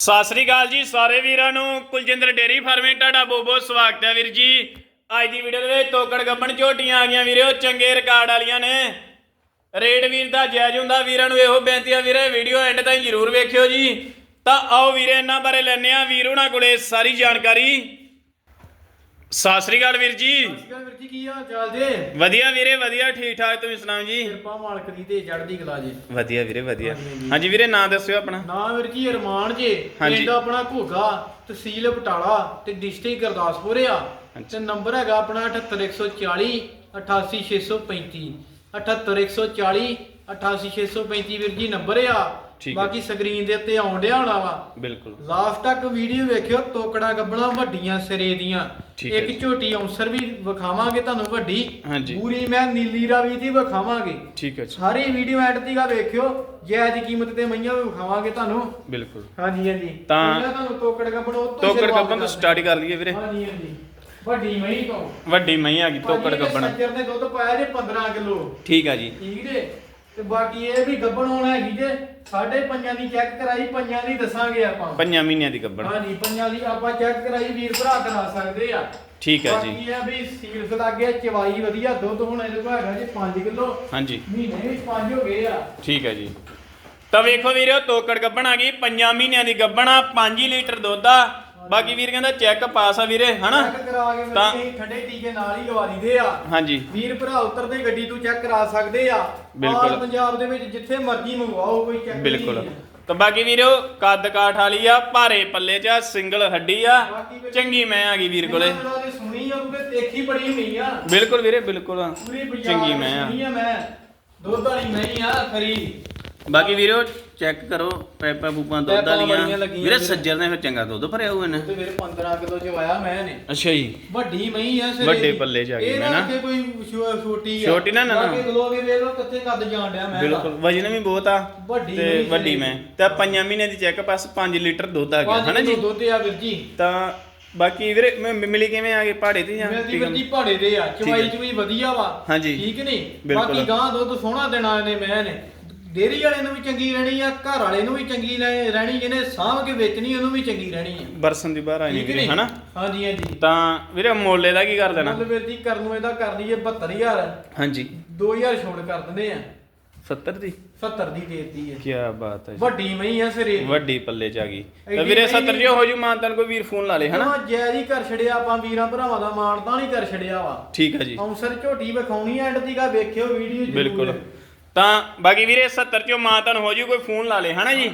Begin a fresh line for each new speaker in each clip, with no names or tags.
ਸਤਿ ਸ੍ਰੀ ਅਕਾਲ ਜੀ ਸਾਰੇ ਵੀਰਾਂ ਨੂੰ। ਕੁਲਜਿੰਦਰ ਡੇਰੀ ਫਾਰਮਿੰਗ, ਤੁਹਾਡਾ ਬਹੁਤ ਬਹੁਤ ਸਵਾਗਤ ਹੈ ਵੀਰ ਜੀ। ਅੱਜ ਦੀ ਵੀਡੀਓ ਦੇ ਵਿੱਚ ਤੋਕੜ ਗੱਬਣ ਝੋਟੀਆਂ ਆ ਗਈਆਂ ਵੀਰੇ ਉਹ ਚੰਗੇ ਰਿਕਾਰਡ ਵਾਲੀਆਂ ਨੇ। ਰੇਡ ਵੀਰ ਦਾ ਜਾਇਜ਼ ਹੁੰਦਾ, ਵੀਰਾਂ ਨੂੰ ਇਹੋ ਬੇਨਤੀ ਆ ਵੀਰੇ ਵੀਡੀਓ ਐਂਡ ਤਾਈਂ ਜਰੂਰ ਵੇਖਿਓ ਜੀ। ਤਾਂ ਆਓ ਵੀਰੇ, ਇਹਨਾਂ ਬਾਰੇ ਲੈਣੇ ਆ ਵੀਰ ਉਹਨਾਂ ਕੋਲੇ ਸਾਰੀ ਜਾਣਕਾਰੀ। ਸਤਿ ਸ੍ਰੀ ਅਕਾਲ ਵੀਰ ਜੀ।
ਸਤਿ ਵੀਰ ਜੀ ਕੀ ਹਾਲ ਚਾਲ ਜੇ?
ਵਧੀਆ ਵੀਰੇ ਵਧੀਆ ਠੀਕ ਠਾਕ ਤੁਸੀਂ ਸੁਣਾਓ ਜੀ?
ਕਿਰਪਾ ਮਾਲਕ ਦੀ ਤੇ ਜੜਦੀ ਕਲਾ ਜੀ।
ਵਧੀਆ ਵੀਰੇ ਵਧੀਆ।
ਹਾਂਜੀ,
ਵੀਰੇ ਨਾਂ ਦੱਸਿਓ ਆਪਣਾ।
ਨਾ ਵੀਰ ਜੀ ਅਰਮਾਨ ਜੇ। ਪਿੰਡ ਆਪਣਾ ਘੋਗਾ ਤਹਿਸੀਲ ਬਟਾਲਾ ਤੇ ਡਿਸਟ੍ਰਿਕਟ ਗੁਰਦਾਸਪੁਰ ਆ। ਤੇ ਨੰਬਰ ਹੈਗਾ ਆਪਣਾ 78140 88635 78140 88635 ਵੀਰ ਜੀ ਨੰਬਰ ਆ।
ਠੀਕ ਹੈ।
ਬਾਕੀ ਸਕਰੀਨ ਦੇ ਉੱਤੇ ਆਉਣ ਡਿਆ ਹੋਣਾ ਵਾ।
ਬਿਲਕੁਲ।
ਲਾਸਟ ਤੱਕ ਵੀਡੀਓ ਵੇਖਿਓ ਤੋਕੜਾ ਗੱਬਣਾ ਵੱਡੀਆਂ ਸਿਰੇ ਦੀਆਂ।
ਠੀਕ ਹੈ
ਇੱਕ। ਝੋਟੀ ਔਂਸਰ ਵੀ ਵਿਖਾਵਾਂਗੇ ਤੁਹਾਨੂੰ ਵੱਡੀ
ਹਾਂਜੀ।
ਪੂਰੀ ਮੈਂ ਨੀਲੀ ਰਾਵੀ ਦੀ ਵਿਖਾਵਾਂਗੇ।
ਠੀਕ ਹੈ ਜੀ।
ਸਾਰੀ ਵੀਡੀਓ ਐਡ ਤੀਕਾ ਵੇਖਿਓ ਜਾਇਜ਼ ਕੀਮਤ ਤੇ ਮਈਆਂ ਵੀ ਵਿਖਾਵਾਂਗੇ ਤੁਹਾਨੂੰ।
ਬਿਲਕੁਲ।
ਹਾਂਜੀ ਹਾਂਜੀ।
ਤਾਂ-
ਪਹਿਲਾਂ ਤੁਹਾਨੂੰ ਤੋਕੜ ਗੱਬਣੋ ਤੋਂ
ਤੋਕੜ। ਸਟਾਰਟ ਕਰ ਲਈਏ ਵੀਰੇ।
ਹਾਂਜੀ ਹਾਂਜੀ। ਵੱਡੀ ਮਈ ਤੋਂ।
ਵੱਡੀ ਮਈ ਆ ਗਈ ਤੋਕੜ
ਭਾਜੀ, ਇਹਦੇ
ਗੱਬਣ।
ਸੱਜਰ ਨੇ ਦੁੱਧ ਪਾਇਆ ਜੇ 15 ਕਿਲੋ।
ਠੀਕ ਆ ਜੀ।
ਠੀਕ ਜੇ? ਤੇ ਬਾਕੀ ਇਹ ਵੀ ਗੱਬਣ ਹੋਣਾ ਹੈਗੀ ਜੇ ਸਾਢੇ ਪੰਜਾਂ ਦੀ ਚੈੱਕ ਕਰਾਈ ਪੰਜਾਂ ਦੀ ਦੱਸਾਂਗੇ ਆਪਾਂ।
ਪੰਜਾਂ ਮਹੀਨਿਆਂ ਦੀ ਗੱਬਣ।
ਹਾਂਜੀ ਪੰਜਾਂ ਦੀ ਆਪਾਂ ਚੈੱਕ ਕਰਾਈ ਵੀਰ ਭਰਾ ਕਰਾ ਸਕਦੇ ਆ।
ਠੀਕ ਹੈ ਜੀ।
ਬਾਕੀ ਇਹ ਵੀ ਸੀਲਸ ਲੱਗੇ ਚਵਾਈ ਵਧੀਆ ਦੁੱਧ ਹੁਣ ਇਹਦੇ ਕੋਲ ਹੈਗਾ ਜੇ 5 ਕਿਲੋ।
ਹਾਂਜੀ।
ਮਹੀਨੇ ਵਿੱਚ 5 ਹੋ ਗਏ ਆ।
ਠੀਕ ਹੈ ਜੀ। ਤਾਂ ਵੇਖੋ ਵੀਰੋ ਤੋਕੜ ਗੱਬਣ ਆ ਗਈ ਪੰਜਾਂ ਮਹੀਨਿਆਂ ਦੀ ਗੱਬਣ ਆ 5 ਲੀਟਰ ਦੁੱਧ ਆ। ਬਾਕੀ ਵੀਰ ਕਹਿੰਦਾ ਚੈੱਕ ਪਾਸ ਆ ਵੀਰੇ ਹਨਾ?
ਚੈੱਕ ਕਰਾ ਕੇ
ਤਾਂ-
ਠੰਡੇ ਟੀਕੇ ਨਾਲ ਹੀ ਲਵਾ ਲਈਦੇ ਆ।
ਹਾਂਜੀ।
ਵੀਰ ਭਰਾ ਉਤਰਦੇ ਗੱਡੀ ਤੋਂ ਚੈੱਕ ਕਰਾ ਸਕਦੇ ਆ।
ਬਿਲਕੁਲ।
ਆਲ ਪੰਜਾਬ ਦੇ ਵਿੱਚ ਜਿੱਥੇ ਮਰਜ਼ੀ ਮੰਗਵਾਓ ਕੋਈ ਚੈੱਕ
ਬਿਲਕੁਲ। ਤਾਂ ਬਾਕੀ ਵੀਰੋ ਕੱਦ ਕਾਠ ਵਾਲੀ ਆ ਭਾਰੇ ਪੱਲੇ ਚ ਆ ਸਿੰਗਲ ਹੱਡੀ ਆ। ਚੰਗੀ ਮੈਂ ਆ ਗਈ ਵੀਰ ਕੋਲੇ।
ਸੁਣੀ ਆ ਉਹਦੇ ਦੇਖੀ ਬੜੀ ਹੋਈ ਆ।
ਬਿਲਕੁਲ ਵੀਰੇ ਬਿਲਕੁਲ।
ਪੂਰੀ ਬਾਜ਼ਾਰ
ਚੰਗੀ ਮੈਂ ਆ।
ਸੁਣੀ ਆ ਮੈਂ। ਦੁੱਧ ਵਾਲੀ ਨਹੀਂ ਆ ਖਰੀ।
ਬਾਕੀ ਵੀਰੋ ਚੈੱਕ ਕਰੋ ਪੈਪਾ ਪੂਪਾਂ ਦੁੱਧ
ਪੈਪਾਂ
ਵਾਲੀਆਂ।
ਬੜੀਆਂ ਲੱਗੀਆਂ
ਵੀਰੇ
ਵੀਰੇ।
ਸੱਜਰ ਨੇ ਫਿਰ ਚੰਗਾ ਦੁੱਧ ਭਰਿਆ ਹੋਇਆ ਨੇ
ਤੇ ਫਿਰ 15 ਕਿਲੋ ਚ ਵਾਇਆ ਮੈਂ ਨੇ
ਅੱਛਾ ਜੀ।
ਵੱਡੀ ਮਈ ਆ ਸਿਰੇ
ਵੱਡੇ। ਪੱਲੇ ਚ ਆ ਗਈ ਮੈਂ ਨਾ।
ਕਿ ਕੋਈ ਛੋ- ਛੋਟੀ ਆ।
ਛੋਟੀ ਨਾ, ਨਾ, ਨਾ।
ਬਾਕੀ ਕਿਲੋ ਕੇ ਵੇਖ ਲਓ ਕਿੱਥੇ ਕੱਦ ਜਾਣ ਡਿਆ ਮੈਂ
ਬਿਲਕੁਲ। ਵਜਨ ਵੀ ਬਹੁਤ ਆ
ਵੱਡੀ
ਤੇ
ਮਹੀਂ
ਵੱਡੀ ਮੈਂ। ਤੇ ਪੰਜਾਂ ਮਹੀਨੇ ਦੀ ਚੈੱਕ ਪਾਸ 5 ਲੀਟਰ ਦੁੱਧ ਆ ਗਿਆ ਹਨਾ ਜੀ?
ਦੁੱਧ ਆ ਵੀਰ ਜੀ।
ਤਾਂ ਬਾਕੀ ਵੀਰੇ ਮ- ਮਿਲੀ ਕਿਵੇਂ ਆ ਗਏ? ਪਹਾੜੇ ਤੇ ਜਾਂ
ਮਿਲਦੀ ਵੀਰ ਜੀ ਪਹਾੜੇ ਦੇ ਆ। ਚਵਾਈ ਚੁਈ ਵਧੀਆ ਵਾ।
ਹਾਂਜੀ।
ਠੀਕ ਨਹੀਂ?
ਬਿਲਕੁਲ।
ਬਾਕੀ ਗਾਂ ਦੁੱਧ ਸੋਹਣਾ ਦੇਣਾ ਇਹਨੇ ਮੈਂ ਨੇ ਡੇਰੀ ਵਾਲੇ ਨੂੰ ਵੀ ਚੰਗੀ ਰਹਿਣੀ ਆ ਘਰ ਵਾਲੇ ਨੂੰ ਵੀ ਚੰਗੀ ਰਹਿਣੀ ਜਿਹਨੇ ਸਾਂਭ ਕੇ ਵੇਚਣੀ ਉਹਨੂੰ ਵੀ ਚੰਗੀ ਰਹਿਣੀ ਆ।
ਬਰਸਨ ਦੀ ਬਾਹਰ ਆਈ
ਠੀਕ
ਵੀਰੇ
ਨਹੀਂ?
ਹਨਾ?
ਹਾਂਜੀ ਹਾਂਜੀ।
ਤਾਂ ਵੀਰੇ ਮੋਲੇ ਦਾ ਕੀ ਕਰ ਦੇਣਾ?
ਮੁੱਲ ਵੀਰ ਜੀ ਕਰਨ ਨੂੰ ਇਹਦਾ ਕਰ ਲਈਏ 72000
ਹਾਂਜੀ।
2000 ਛੋੜ ਕਰ ਦਿੰਦੇ ਆ।
70 ਦੀ?
70 ਦੀ ਦੇਤੀ ਹੈ
ਕੀ ਬਾਤ ਹੈ ਜੀ।
ਵੱਡੀ ਮਈ ਆ ਸਿਰੇ
ਵੱਡੀ ਪੱਲੇ ਚ ਆ ਗਈ। ਤਾਂ ਵੀਰੇ
ਮਹੀਂ
70 ਜੋ ਹੋ ਜੂ ਮਾਨਤਨ ਕੋਈ ਵੀਰ ਫੋਨ ਲਾ ਲੇ ਹਨਾ?
ਹਨਾ ਜੈਰੀ ਕਰ ਛੜਿਆ ਆਪਾਂ ਵੀਰਾਂ ਭਰਾਵਾਂ ਦਾ ਮਾਣਦਾ ਨਹੀਂ ਕਰ ਛੜਿਆ ਵਾ।
ਠੀਕ ਹੈ ਜੀ।
ਔਂਸਰ ਝੋਟੀ ਵਿਖਾਉਣੀ ਐਂਡ ਤੀਕਾ ਵੇਖਿਓ ਵੀਡੀਓ
ਬਿਲਕੁਲ। ਤਾਂ ਬਾਕੀ ਵੀਰੇ 70 ਚੋਂ ਮਾਨਤਨ ਹੋ ਜੂ ਕੋਈ ਫੋਨ ਲਾ ਲੇ ਹਨਾ ਜੀ?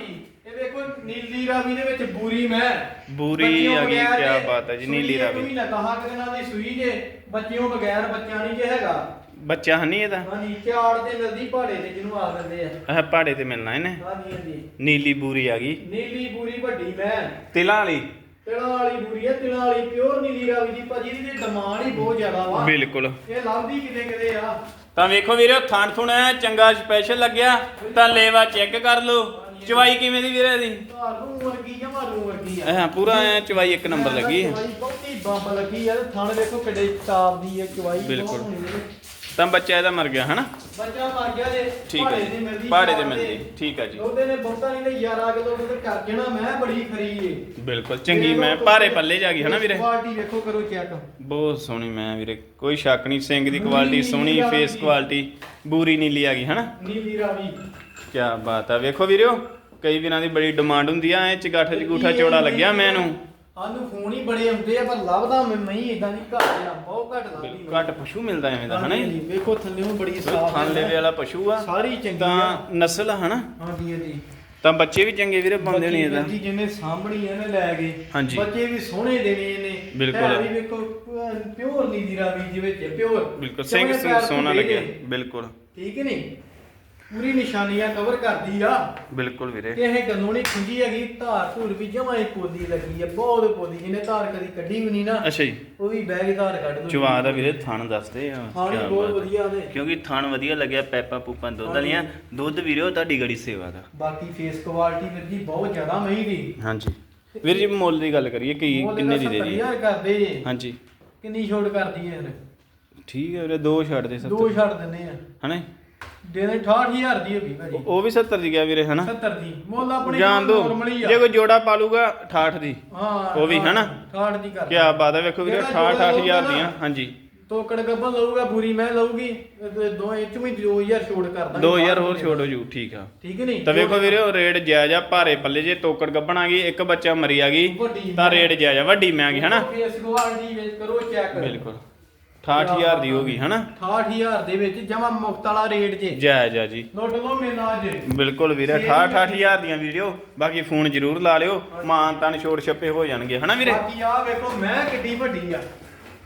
ਇਹ ਵੇਖੋ ਨੀਲੀ ਰਾਵੀ ਦੇ ਵਿੱਚ ਬੂਰੀ ਮੈਂ।
ਬੂਰੀ ਆ ਗਈ,
ਬਗੈਰ
ਕਿਆ ਬਾਤ ਹੈ ਜੀ,
ਸੂਈ
ਨੀਲੀ ਰਾਵੀ।
ਮਹੀਨਾ ਕਹਾ ਕਿ ਦਿਨਾਂ ਦੀ ਸੂਈ ਜੇ ਬੱਚਿਆਂ ਬਗੈਰ ਬੱਚਾ ਨਹੀਂ ਜੇ ਹੈਗਾ।
ਬੱਚਾ ਹਨੀ ਇਹਦਾ?
ਹਾਂਜੀ ਚਾੜ ਤੇ ਮਿਲਦੀ ਪਹਾੜੇ ਤੇ ਜਿਹਨੂੰ ਆ ਦਿੰਦੇ ਆ।
ਇਹ ਪਹਾੜੇ ਤੇ ਮਿਲਣਾ ਇਹਨੇ?
ਹਾਂਜੀ ਹਾਂਜੀ।
ਨੀਲੀ ਬੂਰੀ ਆ ਗਈ।
ਨੀਲੀ ਬੂਰੀ ਵੱਡੀ ਮੈਂ।
ਤਿਲਾਂ ਵਾਲੀ?
ਤਿਲਾਂ ਵਾਲੀ ਬੂਰੀ ਹੈ ਤਿਲਾਂ ਵਾਲੀ ਪਿਓਰ ਨੀਲੀ ਰਾਵੀ ਦੀ ਭਾਜੀ ਇਹਦੀ ਡਿਮਾਂਡ ਹੀ ਬਹੁਤ ਜ਼ਿਆਦਾ ਵਾ।
ਬਿਲਕੁਲ।
ਇਹ ਲੱਭਦੀ ਕਿਤੇ ਕਿਤੇ ਆ।
ਤਾਂ ਵੇਖੋ ਵੀਰੇ ਥਾਣ ਥੁਣ ਚੰਗਾ ਸਪੈਸ਼ਲ ਲੱਗਿਆ ਤਾਂ ਲੇਵਾ ਚੈੱਕ ਕਰ ਲਓ ਚਵਾਈ ਕਿਵੇਂ ਦੀ ਵੀਰੇ ਦੀ
ਤੁਹਾਨੂੰ ਵਰਗੀ ਜਮਾ ਰੂ ਵਰਗੀ ਆ
ਐ ਪੂਰਾ ਐ ਚਵਾਈ ਇੱਕ ਨੰਬਰ ਲੱਗੀ ਹੈ।
ਚਵਾਈ ਬਹੁਤੀ ਬੰਬ ਲੱਗੀ ਆ ਤੇ ਥਣ ਵੇਖੋ ਕਿੱਡੇ ਚਾਪ ਦੀ ਹੈ ਚਵਾਈ
ਬਿਲਕੁਲ। ਤਾਂ ਬੱਚਾ ਇਹਦਾ ਮਰ ਗਿਆ ਹਨਾ?
ਬੱਚਾ ਮਰ ਗਿਆ ਜੇ
ਠੀਕ ਹੈ ਜੀ।
ਤੇ ਮਿਲਦੀ
ਤੇ ਠੀਕ ਹੈ ਜੀ।
ਉਹਦੇ ਨੇ ਬਹੁਤਾ ਨਹੀਂ ਤੇ 11 ਕਿਲੋ ਦੁੱਧ ਕਰ ਜਣਾ ਮੈਂ ਬੜੀ ਖਰੀ ਏ।
ਬਿਲਕੁਲ ਚੰਗੀ ਮੈਂ ਭਾਰੇ ਪੱਲੇ ਜਾ ਗਈ ਹਨਾ ਵੀਰੇ?
ਕੁਆਲਿਟੀ ਵੇਖੋ ਕਰੋ ਚੈੱਕ।
ਬਹੁਤ ਸੋਹਣੀ ਮੈਂ ਵੀਰੇ ਕੋਈ ਸ਼ੱਕ ਨਹੀਂ ਸਿੰਘ ਦੀ ਕੁਆਲਿਟੀ ਸੋਹਣੀ ਫੇਸ। ਕੁਆਲਿਟੀ ਬੂਰੀ ਨੀਲੀ ਆ ਗਈ ਹਨਾ?
ਨੀਲੀ ਰਾਵੀ।
ਕੀ ਬਾਤ ਆ ਵੇਖੋ ਵੀਰਿਓ ਕਈ ਵੀਰਾਂ ਦੀ ਬੜੀ ਡਿਮਾਂਡ ਹੁੰਦੀ ਆ ਐ ਚਗਾਠ ਚਗੂਠਾ ਚੌੜਾ ਲੱਗਿਆ ਮੈਨੂੰ।
ਸਾਨੂੰ ਫੋਨ ਹੀ ਬੜੇ ਆਉਂਦੇ ਆ ਪਰ ਲੱਭਦਾ ਮੈਂ ਮੈਂ ਇਦਾਂ ਦੀ ਘੱਟ ਆ ਬਹੁਤ ਘੱਟ ਲੱਭਦੀ
ਘੱਟ ਪਸ਼ੂ ਮਿਲਦਾ ਐਵੇਂ ਦਾ ਹਨਾ ਜੀ?
ਵੇਖੋ ਥੱਲੇੋਂ ਬੜੀ ਸਾਫ਼
ਥਣ ਲੇਵੇ ਵਾਲਾ ਪਸ਼ੂ ਆ
ਸਾਰੀ ਚੰਗੀ ਆ।
ਤਾਂ ਨਸਲ ਆ ਹਨਾ?
ਹਾਂਜੀ ਹਾਂਜੀ।
ਤਾਂ ਬੱਚੇ ਵੀ ਚੰਗੇ ਵੀਰੇ ਪਾਉਂਦੇ ਨਹੀਂ ਇਹਦਾ।
ਜੀ ਜਿਹਨੇ ਸਾਂਭਣੀ ਇਹਨੇ ਲੈ ਗਏ। ਬੱਚੇ ਵੀ ਸੋਹਣੇ ਦੇਣੇ ਇਹਨੇ।
ਬਿਲਕੁਲ।
ਹੈ ਵੀ ਵੇਖੋ ਪਿਓਰ ਨੀਲੀ ਰਾਵੀ ਵਿੱਚ ਪਿਓਰ।
ਬਿਲਕੁਲ ਸਿੰਘ ਸਿੰਘ ਸੋਹਣਾ ਲੱਗਿਆ ਬਿਲਕੁਲ।
ਠੀਕ ਨਹੀਂ? ਪੂਰੀ ਨਿਸ਼ਾਨੀਆਂ ਕਵਰ ਕਰਦੀ ਆ।
ਬਿਲਕੁਲ ਵੀਰੇ।
ਕਿਸੇ ਗੱਲੋਂ ਨਹੀਂ ਖੁੰਜੀ ਹੈਗੀ ਧਾਰ ਧੂਰ ਵੀ ਜਮਾਂ ਹੀ ਪੋਦੀ ਲੱਗੀ ਆ ਬਹੁਤ ਪੋਦੀ ਜਿਹਨੇ ਧਾਰ ਕਦੀ ਕੱਢੀ ਵੀ ਨਹੀਂ ਨਾ
ਅੱਛਾ ਜੀ।
ਉਹ ਵੀ ਬਹਿ ਕੇ ਧਾਰ ਕੱਢ ਦੂ
ਚਵਾ ਦਾ ਵੀਰੇ ਥਣ ਦੱਸਦੇ ਆ
ਹਾਂ
ਕਿਆ
ਬਹੁਤ
ਬਾਤ।
ਵਧੀਆ ਨੇ
ਕਿਉਂਕਿ ਥਣ ਵਧੀਆ ਲੱਗਿਆ ਪੈਪਾ ਪੂਪਾਂ ਦੁੱਧ ਵਾਲੀਆਂ। ਦੁੱਧ ਵੀਰੇ ਉਹ ਤੁਹਾਡੀ ਗੜੀ ਸੇਵਾ ਦਾ।
ਬਾਕੀ ਫੇਸ ਕੁਆਲਿਟੀ ਵੀਰ ਜੀ ਬਹੁਤ ਜ਼ਿਆਦਾ ਮਹਿੰਗੀ
ਹਾਂਜੀ। ਵੀਰ ਜੀ ਮੁੱਲ ਦੀ ਗੱਲ ਕਰੀਏ ਕੀ ਕਿੰਨੇ ਦੀ ਦੇ ਦੀ
70000 ਕਰਦੇ ਜੇ।
ਹਾਂਜੀ।
ਕਿੰਨੀ ਛੋਟ ਕਰਦੀ ਹੈ ਯਾਰ।
ਠੀਕ ਹੈ ਵੀਰੇ ਦੋ ਛੱਡ ਦੇ
ਦੋ
ਸੱਤ
ਛੱਡ ਦਿੰਨੇ ਆ।
ਹਨਾ
ਦੇ ਦੇ 68000 ਦੀ ਹੋਗੀ ਭਾਜੀ।
ਉਹ ਵੀ 70 ਦੀ ਗਿਆ ਵੀਰੇ ਹਨਾ?
70 ਦੀ। ਮੁੱਲ ਆਪਣੀ
ਜਾਣ ਦੋ
ਆ।
ਜੇ ਕੋਈ ਜੋੜਾ ਪਾਲੂਗਾ 68 ਦੀ।
ਹਾਂ
ਉਹ ਵੀ ਹਨਾ?
68 ਦੀ ਕਰ
ਕੀ ਬਾਤ ਹੈ ਵੇਖੋ ਵੀਰੇ 68 68000 ਦੀਆਂ ਹਾਂਜੀ।
ਤੋਕੜ ਗੱਬਾ ਲਊਗਾ ਬੁਰੀ ਮੈਂ ਲਊਗੀ ਦੋ ਇਹ ਚ ਵੀ 2000 ਛੋੜ ਕਰ ਦਾਂਗੇ
2000 ਹੋਰ ਛੋੜ ਹੋ ਜੂ ਠੀਕ ਆ।
ਠੀਕ ਨਹੀਂ?
ਤਾਂ ਵੇਖੋ ਵੀਰੇ ਉਹ ਰੇਟ ਜਾਇਜ਼ ਆ ਭਾਰੇ ਪੱਲੇ ਜੇ ਤੋਕੜ ਗੱਬਣ ਆ ਗਈ ਇੱਕ ਬੱਚਾ ਮਰੀ ਆ ਗਈ ਤਾਂ ਰੇਟ ਜਾਇਜ਼ ਆ ਵੱਡੀ ਮੈਂ ਆ ਗਈ ਹਨਾ?
ਫੇਸ ਕੁਆਲਿਟੀ ਵੇਚ ਕਰੋ ਚੈੱਕ
ਬਿਲਕੁਲ। 68000 ਦੀ ਹੋ ਗਈ ਹਨਾ?
68000 ਦੇ ਵਿੱਚ ਜਮਾ ਮੁਫਤ ਵਾਲਾ ਰੇਟ ਜੇ।
ਜਾਇਜ਼ ਆ ਜੀ।
ਲੁੱਟ ਮੇਲਾ ਅੱਜ
ਬਿਲਕੁਲ ਵੀਰੇ 68 68000 ਦੀਆਂ ਵੀਡੀਓ ਬਾਕੀ ਫੋਨ ਜ਼ਰੂਰ ਲਾ ਲਿਓ ਮਾਂ ਤਨ ਛੋੜ ਛੱਪੇ ਹੋ ਜਾਣਗੇ ਹਨਾ ਵੀਰੇ?
ਬਾਕੀ ਆ ਵੇਖੋ ਮੈਂ ਕਿੱਡੀ ਵੱਡੀ ਆ।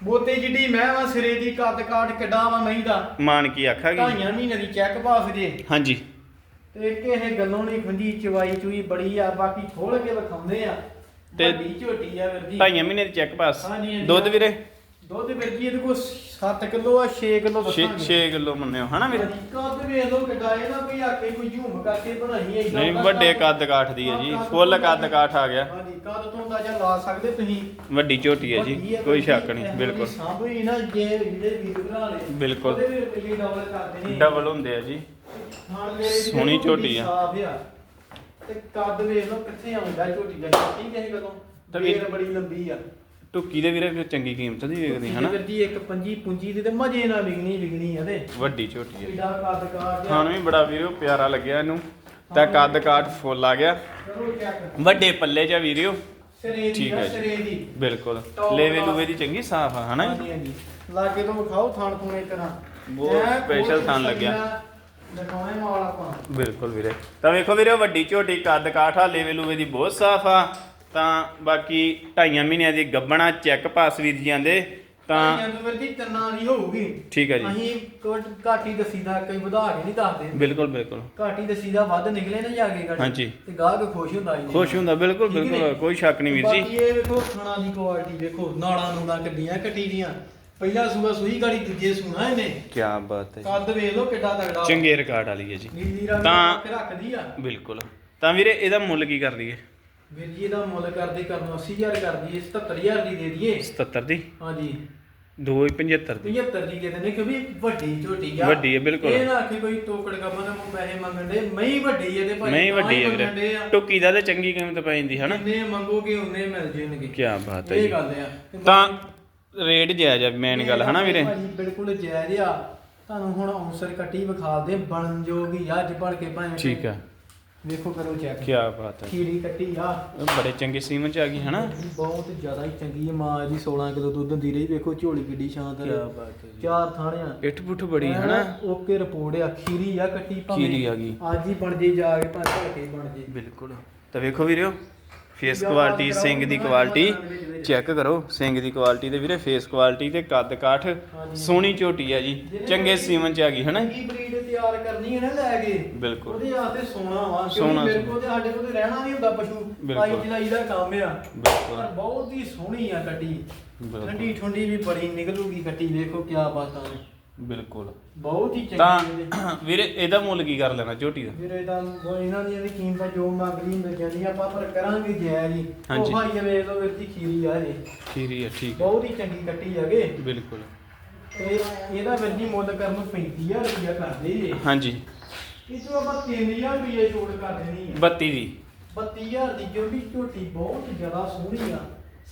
ਬੋਤੇ ਜਿੱਡੀ ਮੈਂ ਵਾ ਸਿਰੇ ਦੀ ਕੱਦ ਕਾਟ ਕਿੱਡਾ ਵਾ ਮਹੀਂ ਦਾ।
ਮਾਨ ਕੀ ਆਖਾਗੀ
ਢਾਈਆਂ ਮਹੀਨੇ ਦੀ ਚੈੱਕ ਪਾਸ ਜੇ।
ਹਾਂਜੀ।
ਤੇ ਕਿਸੇ ਗੱਲੋਂ ਨਹੀਂ ਖੁੰਜੀ ਚਵਾਈ ਚੂਈ ਬੜੀ ਆ ਬਾਕੀ ਖੋਲ ਕੇ ਵਿਖਾਉਂਦੇ ਆ।
ਤੇ
ਝੋਟੀ ਆ ਵੀਰ ਜੀ।
ਢਾਈਆਂ ਮਹੀਨੇ ਦੀ ਚੈੱਕ ਪਾਸ। ਦੁੱਧ ਵੀਰੇ?
ਦੁੱਧ ਵੀਰ ਜੀ ਇਹਦੇ ਕੋਲ 7 ਕਿਲੋ ਆ 6 ਕਿਲੋ
6 6 ਕਿਲੋ ਮੰਨਿਓ ਹਨਾ ਵੀਰੇ?
ਕੱਦ ਵੇਖ ਲਓ ਕਿੱਡਾ ਇਹ ਨਾ ਵੀ ਆਕੇ ਕੋਈ ਝੂਮ ਕਰਕੇ ਬਣਾਈ ਹੈ
ਨਹੀਂ ਵੱਡੇ ਕੱਦ ਕਾਠ ਦੀ ਹੈ ਜੀ ਫੁੱਲ ਕੱਦ ਕਾਠ ਆ ਗਿਆ।
ਹਾਂਜੀ ਕੱਦ ਤੋਂ ਅੰਦਾਜ਼ਾ ਲਾ ਸਕਦੇ ਤੁਸੀਂ।
ਵੱਡੀ ਝੋਟੀ ਹੈ ਜੀ ਕੋਈ ਸ਼ੱਕ ਨਹੀਂ ਬਿਲਕੁਲ।
ਸਾਂਭੀ ਨਾ ਜੇ ਜਿਹੜੇ ਵੀਰ ਬਣਾ ਲਏ
ਬਿਲਕੁਲ।
ਉਹਦੇ ਵੀ ਰੁਪਏ ਡਬਲ ਕਰਦੇ ਨੇ।
ਡਬਲ ਹੁੰਦੇ ਆ ਜੀ। ਸੋਹਣੀ ਝੋਟੀ ਆ।
ਤੇ ਕੱਦ ਵੇਖ ਲਓ ਕਿੱਥੇ ਆਉਂਦਾ ਝੋਟੀ ਦਾ ਠੀਕ ਹੈ ਕਦੋਂ?
ਤਾਂ
ਬੜੀ ਲੰਬੀ ਆ।
ਟੁੱਕੀ ਦੇ ਵੀਰੇ ਚੰਗੀ ਕੀਮਤ ਦੀ ਵੇਖਦੀ ਹਨਾ?
ਵੀਰ ਜੀ ਇੱਕ ਪੰਜੀ ਪੁੰਜੀ ਦੀ ਤੇ ਮਜੇ ਨਾਲ ਵਿਕਣੀ ਵਿਕਣੀ ਆ ਤੇ।
ਵੱਡੀ ਝੋਟੀ ਹੈ
ਕਿੱਡਾ ਕੱਦ ਕਾਟ।
ਖਾਣ ਵੀ ਬੜਾ ਵੀਰੋ ਪਿਆਰਾ ਲੱਗਿਆ ਇਹਨੂੰ। ਤਾਂ ਕੱਦ ਕਾਠ ਫੁੱਲ ਆ ਗਿਆ।
ਕਰੋ। ਚੈੱਕ
ਵੱਡੇ ਪੱਲੇ ਚ ਵੀਰਿਓ
ਸਰੇ ਦੀ
ਠੀਕ
ਆ
ਹੈ ਜੀ।
ਸਰੇ ਦੀ।
ਬਿਲਕੁਲ। ਲੇਵੇ। ਲੂਵੇ ਦੀ ਚੰਗੀ ਸਾਫ਼ ਆ ਹਨਾ
ਹਾਂਜੀ ਹਾਂਜੀ। ਲਾਗੇ ਤੋਂ ਵਿਖਾਓ ਥਾਣ ਥੂਣੇ ਤਰ੍ਹਾਂ
ਬਹੁਤ
ਐਂ
special
ਬਹੁਤ
ਥਣ ਲੱਗਿਆ।
ਦਿਖਾਉਣੇ ਮਾਲ ਆਪਾਂ।
ਬਿਲਕੁਲ ਵੀਰੇ। ਤਾਂ ਵੇਖੋ ਵੀਰੇ ਵੱਡੀ ਝੋਟੀ ਕੱਦ ਕਾਠ ਆ ਲੇਵੇ ਲੂਵੇ ਦੀ ਬਹੁਤ ਸਾਫ਼ ਆ। ਤਾਂ ਬਾਕੀ ਢਾਈਆਂ ਮਹੀਨਿਆਂ ਦੀ ਗੱਬਣਾ ਚੈੱਕ ਪਾਸ ਵੀਰ ਜੀ ਆਂਦੇ ਤਾਂ
ਤਾਂ ਵੀਰ ਜੀ ਤਿੰਨਾਂ ਦੀ ਹੋਊਗੀ।
ਠੀਕ ਹੈ ਜੀ।
ਅਸੀਂ ਘਾਟੀ ਦਸੀਦਾ ਕਈ ਵਧਾ ਕੇ ਨਹੀਂ ਦੱਸਦੇ।
ਬਿਲਕੁਲ ਬਿਲਕੁਲ।
ਘਾਟੀ ਦਸੀਦਾ ਵੱਧ ਨਿਕਲੇ ਨਾ ਜਾ ਕੇ ਗਾੜੀ
ਹਾਂਜੀ।
ਤੇ ਗਾਹਕ ਖੁਸ਼ ਹੁੰਦਾ ਜੀ।
ਖੁਸ਼ ਹੁੰਦਾ ਬਿਲਕੁਲ
ਠੀਕ ਹੈ
ਬਿਲਕੁਲ
ਜੀ।
ਕੋਈ ਸ਼ੱਕ ਨਹੀਂ ਵੀਰ
ਬਾਕੀ
ਜੀ
ਇਹ ਵੇਖੋ ਖਾਣਾ ਦੀ ਕੁਆਲਿਟੀ ਵੇਖੋ ਨਾੜਾਂ ਨੂੜਾਂ ਕੱਢੀਆਂ ਕੱਟੀ ਦੀਆਂ ਪਹਿਲਾ ਸੂਆ ਸੂਈ ਗਾੜੀ ਦੂਜੇ ਸੂਣਾ ਇਹਨੇ।
ਕੀ ਬਾਤ ਹੈ
ਕੱਦ ਵੇਖ ਲਓ ਕਿੱਡਾ ਤਗੜਾ।
ਚੰਗੇ ਰਿਕਾਰਡ ਵਾਲੀ ਹੈ ਜੀ।
ਨੀਲੀ ਰੰਗ
ਤਾਂ-
ਦਾ ਰੱਖਦੀ ਆ।
ਬਿਲਕੁਲ। ਤਾਂ ਵੀਰੇ ਇਹਦਾ ਮੁੱਲ ਕੀ ਕਰ ਦਈਏ
ਵੀਰ ਜੀ ਇਹਦਾ ਮੁੱਲ ਕਰਦੇ ਕਰਨ 80000 ਕਰ ਦਈਏ 77000 ਦੀ ਦੇ ਦਈਏ।
77 ਦੀ?
ਹਾਂਜੀ।
275 ਦੀ।
75 ਦੀ ਦੇ ਦਿੰਦੇ ਕਿਉਂਕਿ ਵੱਡੀ ਝੋਟੀ ਆ।
ਵੱਡੀ ਹੈ, ਬਿਲਕੁਲ।
ਇਹ ਨਾ ਕਿ ਕੋਈ ਤੋਕੜ ਗੱਬਨ ਨੂੰ ਪੈਸੇ ਮੰਗਣ ਦੇ ਮਈ ਵੱਡੀ ਹੈ ਤੇ ਭਾਈ ਹੀ
ਵੱਡੀ ਹੈ ਵੀਰੇ।
ਆ।
ਟੁੱਕੀ ਦਾ ਤੇ ਚੰਗੀ ਕੀਮਤ ਪੈ ਜਾਂਦੀ ਹਨਾ?
ਜਿੰਨੇ ਮੰਗੋਗੇ ਉਹਨੇ ਮਿਲ ਜਾਣਗੇ।
ਕੀ ਬਾਤ ਹੈ
ਇਹ ਗੱਲ ਆ। ਤੇ
ਰੇਟ ਜਾਇਜ਼ ਆ ਮੇਨ ਗੱਲ ਹਨਾ ਵੀਰੇ?
ਬਿਲਕੁਲ ਜਾਇਜ਼ ਆ। ਤੁਹਾਨੂੰ ਹੁਣ ਔਂਸਰ ਕੱਟੀ ਵਿਖਾ ਦੇ ਬਣਨ ਜੋਗੀ ਅੱਜ ਬਣ ਕੇ ਭਾਵੇਂ
ਠੀਕ ਆ।
ਵੇਖੋ ਕਰੋ ਚੈੱਕ
ਕੀ ਬਾਤ ਹੈ।
ਖੀਰੀ ਕੱਟੀ ਆ।
ਬੜੇ ਚੰਗੇ ਸੀਮਨ ਚ ਆ ਗਈ ਹਨਾ?
ਬਹੁਤ ਜ਼ਿਆਦਾ ਹੀ ਚੰਗੀ ਹੈ ਮਾਂ ਦੀ 16 ਕਿਲੋ ਦੁੱਧ ਦਿੰਦੀ ਰਹੀ ਵੇਖੋ ਝੋਲੀ ਕਿੱਡੀ ਸ਼ਾਨਦਾਰ
ਕਿਆ ਬਾਤ ਹੈ।
ਚਾਰ ਥਾਣਿਆਂ।
ਇੱਟ ਪੁੱਠ ਬੜੀ ਹਨਾ?
ਓਕੇ ਰਿਪੋਰਟ ਆ। ਖੀਰੀ ਆ ਕੱਟੀ
ਖੀਰੀ ਆ ਗਈ।
ਅੱਜ ਹੀ ਬਣ ਜੇ ਜਾ ਕੇ ਭਾਵੇਂ ਕੇ ਹੀ ਬਣ ਜੇ।
ਬਿਲਕੁਲ। ਤਾਂ ਵੇਖੋ ਵੀਰਿਓ ਫੇਸ ਕੁਆਲਿਟੀ ਸਿੰਘ ਦੀ ਕੁਆਲਿਟੀ ਚੈੱਕ ਕਰੋ। ਸਿੰਘ ਦੀ ਕੁਆਲਿਟੀ ਤੇ ਵੀਰੇ ਫੇਸ ਕੁਆਲਿਟੀ ਤੇ ਕੱਦ ਕਾਠ। ਸੋਹਣੀ ਝੋਟੀ ਆ ਜੀ। ਚੰਗੇ ਸੀਮਨ ਚ ਆ ਗਈ ਹਨਾ
ਚੰਗੀ ਬਰੀਡ ਤਿਆਰ ਕਰਨੀ ਹੈ ਨਾ ਲੈ ਕੇ
ਬਿਲਕੁਲ।
ਉਹਦੇ ਹੱਥੇ ਸੋਨਾ ਵਾ ਕਿਉਂਕਿ ਮੇਰੇ ਕੋਲ ਤੇ ਸਾਡੇ ਕੋਲ ਤੇ ਰਹਿਣਾ ਨਹੀਂ ਹੁੰਦਾ ਪਸ਼ੂ। ਪਾਈ ਚਲਾਈ ਦਾ ਕੰਮ ਆ।
ਬਿਲਕੁਲ।
ਬਹੁਤ ਹੀ ਸੋਹਣੀ ਆ ਕੱਟੀ। ਠੰਡੀ ਠੰਡੀ ਵੀ ਬੜੀ ਨਿਕਲੂਗੀ ਕੱਟੀ ਵੇਖੋ ਕੀ ਬਾਤਾਂ ਨੇ।
ਬਿਲਕੁਲ।
ਬਹੁਤ ਹੀ
ਤਾਂ
ਚੰਗੀ ਇਹਦੇ।
ਵੀਰੇ ਇਹਦਾ ਮੁੱਲ ਕੀ ਕਰ ਲੈਣਾ ਝੋਟੀ ਦਾ?
ਵੀਰੇ ਤਾਂ ਉਹ ਇਹਨਾਂ ਦੀਆਂ ਵੀ ਕੀਮਤਾਂ ਜੋ ਮੰਗਦੀ ਮਿਲ ਜਾਂਦੀਆਂ ਆਪਾਂ ਪਰ ਕਰਾਂਗੇ ਜੈ ਜੀ।
ਹਾਂਜੀ।
ਉਹ ਭਾਈ ਵੇਖ ਲਓ ਵੀਰ ਜੀ ਖੀਰੀ ਆ ਇਹ।
ਖੀਰੀ ਆ ਠੀਕ ਹੈ।
ਬਹੁਤ ਹੀ ਚੰਗੀ ਕੱਟੀ ਹੈਗੇ
ਬਿਲਕੁਲ।
ਤੇ ਇਹਦਾ ਵੀਰ ਜੀ ਮੁੱਲ ਕਰਨ ਨੂੰ 35000 ਰੁਪਇਆ ਕਰਦੇ ਜੀ।
ਹਾਂਜੀ।
ਇਹ ਤੋਂ ਆਪਾਂ 3000 ਰੁਪਇਆ ਛੋੜ ਕਰ ਦੇਣੀ ਹੈ
32 ਦੀ।
32000 ਦੀ ਜਿਹੜੀ ਝੋਟੀ ਬਹੁਤ ਜ਼ਿਆਦਾ ਸੋਹਣੀ ਆ।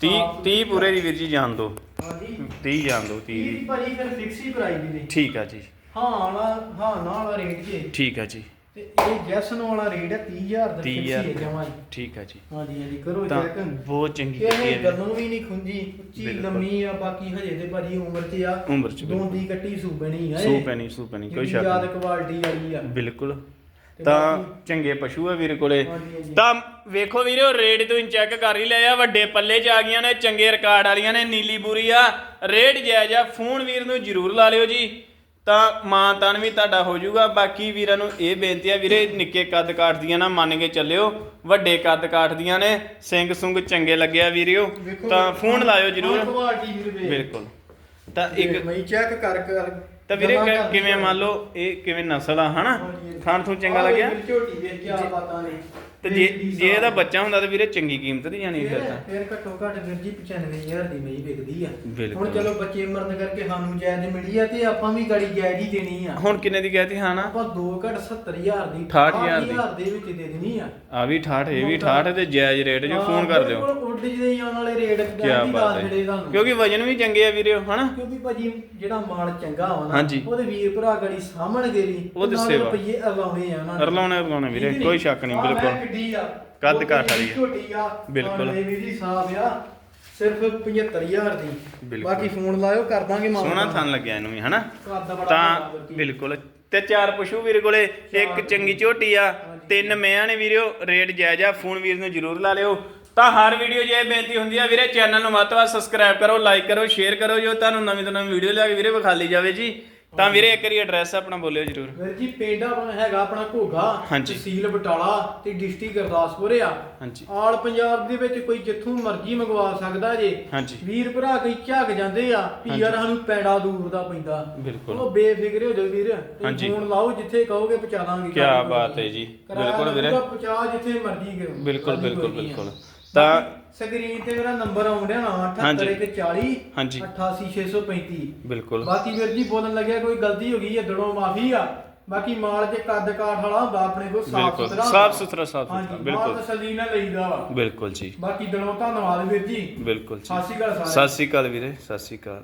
30
ਸਾਫ਼
30 ਪੂਰੇ ਦੀ ਵੀਰ ਜੀ ਜਾਣ ਦੋ।
ਹਾਂਜੀ।
30 ਜਾਣ ਦੋ 30
ਇਹ
ਦੀ
ਭਾਜੀ ਫਿਰ ਫਿਕਸ ਹੀ ਪ੍ਰਾਈਸ ਦੀ
ਠੀਕ ਆ ਜੀ।
ਹਾਂ ਵਾਲਾ ਹਾਂ ਨਾ ਵਾਲਾ ਰੇਟ ਜੇ
ਠੀਕ ਆ ਜੀ।
ਤੇ ਇਹ ਜੈਸਨ ਵਾਲਾ ਰੇਟ ਹੈ 30000 ਦਾ ਫਿਕਸ ਹੀ ਹੈ
30000
ਜਮਾਂ ਹੀ।
ਠੀਕ ਆ ਜੀ।
ਹਾਂਜੀ ਹਾਂਜੀ ਕਰੋ
ਤਾਂ
ਚੈੱਕ
ਬਹੁਤ ਚੰਗੀ
ਇਹ
ਹੈ
ਗੱਲੋਂ ਵੀ ਨਹੀਂ ਖੁੰਜੀ ਉੱਚੀ। ਲੰਮੀ ਆ ਬਾਕੀ ਹਜੇ ਤੇ ਭਾਜੀ ਉਮਰ 'ਚ ਆ।
ਉਮਰ ਚ।
ਦੋਂਦੀ ਕੱਟੀ ਸੂਬਣੀ ਆ
ਸੂ ਪੈਣੀ ਸੂ ਪੈਣੀ ਕੋਈ ਸ਼ੱਕ ਨਹੀਂ।
ਕੁਆਲਿਟੀ ਵਾਲੀ ਆ।
ਬਿਲਕੁਲ।
ਤੇ
ਚੰਗੇ ਪਸ਼ੂ ਆ ਵੀਰ ਕੋਲੇ। ਤਾਂ ਵੇਖੋ ਵੀਰੇ ਰੇਟ ਤੁਸੀਂ ਚੈੱਕ ਕਰ ਹੀ ਲਿਆ ਵੱਡੇ ਪੱਲੇ ਚ ਆ ਗਈਆਂ ਨੇ ਚੰਗੇ ਰਿਕਾਰਡ ਵਾਲੀਆਂ ਨੇ ਨੀਲੀ ਬੂਰੀ ਆ। ਰੇਟ ਜਾਇਜ਼ ਆ ਫੋਨ ਵੀਰ ਨੂੰ ਜਰੂਰ ਲਾ ਲਿਓ ਜੀ। ਤਾਂ ਮਾਂ ਤਨ ਵੀ ਤੁਹਾਡਾ ਹੋ ਜਾਊਗਾ। ਬਾਕੀ ਵੀਰਾਂ ਨੂੰ ਇਹ ਬੇਨਤੀ ਆ ਵੀਰੇ ਨਿੱਕੇ ਕੱਦ ਕਾਠ ਦੀਆਂ ਨਾ ਮੰਨ ਕੇ ਚੱਲਿਓ। ਵੱਡੇ ਕੱਦ ਕਾਠ ਦੀਆਂ ਨੇ ਸਿੰਘ ਸੁੰਗ ਚੰਗੇ ਲੱਗਿਆ ਵੀਰਿਓ। ਤਾਂ ਫੋਨ ਲਾਇਓ ਜਰੂਰ। ਬਿਲਕੁਲ। ਤਾਂ ਇੱਕ
ਮੈਂ ਚੈੱਕ ਕਰ ਕਰ
ਤਾਂ ਵੀਰੇ ਕਿਵੇਂ। ਮੰਨ ਲਓ ਇਹ ਕਿਵੇਂ ਨਸਲ ਆ ਹਨਾ
ਹਾਂਜੀ।
ਖਾਣ ਤੋਂ ਚੰਗਾ
ਆਹ
ਲੱਗਿਆ
ਵੇਖ ਝੋਟੀ ਵੇਖ ਕੀ ਬਾਤਾਂ ਨੇ
ਤੇ ਜੇ ਜੇ ਇਹਦਾ ਬੱਚਾ ਹੁੰਦਾ ਤਾਂ ਵੀਰੇ ਚੰਗੀ ਕੀਮਤ ਦੀ ਜਾਣੀ ਫਿਰ ਤਾਂ
ਫਿਰ ਘੱਟੋ ਘੱਟ ਵੀਰ ਜੀ 95000 ਦੀ ਮਈ ਵਿਕਦੀ ਆ
ਬਿਲਕੁਲ।
ਹੁਣ ਚਲੋ ਬੱਚੇ ਮਰਨ ਕਰਕੇ ਸਾਨੂੰ ਜਾਇਜ਼ ਮਿਲੀ ਆ ਤੇ ਆਪਾਂ ਵੀ ਗਾੜੀ ਜਾਇਜ਼ ਹੀ ਦੇਣੀ ਆ
ਹੁਣ ਕਿੰਨੇ ਦੀ ਕਹਿਤੀ ਹਾਂ ਨਾ
ਆਪਾਂ 2 ਘੱਟ 70000 ਦੀ
68,000 ਦੀ।
68,000 ਦੇ ਵਿੱਚ ਦੇ ਦੇਣੀ ਆ
ਆ ਵੀ 68 ਇਹ ਵੀ 68 ਤੇ ਜਾਇਜ਼ ਰੇਟ ਜੋ ਫੋਨ ਕਰ ਦਿਓ
ਉੱਡ ਜਿਹਦੇ ਹੀ ਆਉਣ ਵਾਲੇ ਰੇਟ
ਕੀ ਬਾਤ ਹੈ ਕਿਉਂਕਿ ਵਜਨ ਵੀ ਚੰਗੇ ਆ ਵੀਰੇ ਹਨਾ
ਕਿਉਂਕਿ ਭਾਜੀ ਜਿਹੜਾ ਮਾਲ ਚੰਗਾ
ਹਾਂਜੀ।
ਉਹਦੇ ਵੀਰ ਭਰਾ ਗਾੜੀ ਸਾਹਮਣਗੇ ਵੀ
ਉਹ ਤੇ
ਨਾਲ
ਸੇਵਾ।
ਰੁਪਈਏ ਅਗਾਉਣੇ ਆ ਉਹਨਾਂ ਨੇ।
ਰਲਾਉਣੇ ਰਲਾਉਣੇ ਵੀਰੇ? ਕੋਈ ਸ਼ੱਕ ਨਹੀਂ ਬਿਲਕੁਲ
ਆ।
ਕੱਦ ਕਾਠ ਵਾਲੀ ਆ।
ਝੋਟੀ ਆ।
ਬਿਲਕੁਲ।
ਇਹ ਵੀ ਜੀ ਸਾਫ਼ ਆ। ਸਿਰਫ 75000 ਦੀ।
ਬਿਲਕੁਲ।
ਬਾਕੀ ਫੋਨ ਲਾਇਓ ਕਰ ਦਾਂਗੇ ਮਾਲ
ਸੋਹਣਾ ਥਣ ਲੱਗਿਆ ਇਹਨੂੰ ਵੀ ਹਨਾ?
ਕੱਦ ਬੜਾ
ਤਾਂ
ਬੜਾ ਜੀ।
ਬਿਲਕੁਲ। ਤੇ ਚਾਰ ਪਸ਼ੂ ਵੀਰੇ ਕੋਲੇ ਇੱਕ ਚੰਗੀ ਝੋਟੀ ਆ। ਤਿੰਨ ਮਿਆਂ ਨੇ ਵੀਰਿਓ ਰੇਟ ਜਾਇਜ਼ ਆ। ਫੋਨ ਵੀਰ ਨੂੰ ਜਰੂਰ ਲਾ ਲਿਓ। ਤਾਂ ਹਰ ਵੀਡੀਓ ਇਹ ਬੇਨਤੀ ਹੁੰਦੀ ਆ ਵੀਰੇ ਚੈਨਲ ਨੂੰ ਵੱਧ ਤੋਂ ਵੱਧ ਸਬਸਕ੍ਰਾਈਬ ਕਰੋ ਲਾਈਕ ਕਰੋ ਸ਼ੇਅਰ ਕਰੋ ਜੋ ਤੁਹਾਨੂੰ ਨਵੀਂ ਤੋਂ ਨਵੀਂ ਵੀਡੀਓ ਲਿਆ ਕੇ ਵੀਰੇ ਵਿਖਾਲੀ ਜਾਵੇ ਜੀ। ਤਾਂ ਵੀਰੇ ਇੱਕ ਵਾਰੀ ਐਡਰੈਸ ਆਪਣਾ ਬੋਲਿਓ ਜਰੂਰ।
ਵੀਰ ਜੀ ਪਿੰਡ ਆਪਣਾ ਹੈਗਾ ਆਪਣਾ ਘੋਗਾ
ਹਾਂਜੀ।
ਤਹਿਸੀਲ ਬਟਾਲਾ ਤੇ ਡਿਸਟ੍ਰਿਕਟ ਗੁਰਦਾਸਪੁਰ ਆ।
ਹਾਂਜੀ।
ਆਲ ਪੰਜਾਬ ਦੇ ਵਿੱਚ ਕੋਈ ਜਿੱਥੋਂ ਮਰਜ਼ੀ ਮੰਗਵਾ ਸਕਦਾ ਜੇ।
ਹਾਂਜੀ।
ਵੀਰ ਭਰਾ ਕਈ ਝਾਕ ਜਾਂਦੇ ਆ ਵੀ ਯਾਰ ਸਾਨੂੰ ਪੈੜਾ ਦੂਰ ਦਾ ਪੈਂਦਾ।
ਬਿਲਕੁਲ।
ਉਹ ਬੇਫਿਕਰੇ ਹੋ ਜਾਓ ਵੀਰ।
ਹਾਂਜੀ।
ਤੁਸੀਂ ਫੋਨ ਲਾਓ ਜਿੱਥੇ ਕਹੋਗੇ ਪਹੁੰਚਾ ਦਾਂਗੇ।
ਕੀ ਬਾਤ ਹੈ ਜੀ। ਬਿਲਕੁਲ ਵੀਰੇ।
ਪਹੁੰਚਾ ਜਿੱਥੇ ਮਰਜ਼ੀ ਕਰੋ।
ਬਿਲਕੁਲ ਬਿਲਕੁਲ। ਬਿਲਕੁਲ। ਤਾਂ
ਸਕਰੀਨ ਤੇ ਮੇਰਾ ਨੰਬਰ ਆਉਣ ਡਿਆ ਨਾ
ਹਾਂਜੀ।
7840
ਹਾਂਜੀ।
88635
ਬਿਲਕੁਲ।
ਬਾਕੀ ਵੀਰ ਜੀ ਬੋਲਣ ਲੱਗਿਆ ਕੋਈ ਗਲਤੀ ਹੋ ਗਈ ਹੈ ਦੜੋਂ ਮਾਫੀ ਆ ਬਾਕੀ ਮਾਲ ਜੇ ਕੱਦ ਕਾਠ ਵਾਲਾ ਹੁੰਦਾ ਆਪਣੇ ਕੋਲ ਸਾਫ਼
ਬਿਲਕੁਲ।
ਸੁਥਰਾ।
ਸਾਫ਼ ਸੁਥਰਾ ਸਾਫ਼ ਸੁਥਰਾ
ਬਿਲਕੁਲ
ਬਿਲਕੁਲ।
ਤਸੱਲੀ ਨਾਲ ਲਈਦਾ ਵਾ।
ਬਿਲਕੁਲ ਜੀ।
ਬਾਕੀ ਦਿਲੋਂ ਧੰਨਵਾਦ ਵੀਰ ਜੀ।
ਬਿਲਕੁਲ ਜੀ।
ਸਤਿ ਸ਼੍ਰੀ ਅਕਾਲ ਸਾਰੇ
ਸਤਿ ਸ਼੍ਰੀ ਅਕਾਲ ਵੀਰੇ ਸਤਿ ਸ਼੍ਰੀ ਅਕਾਲ।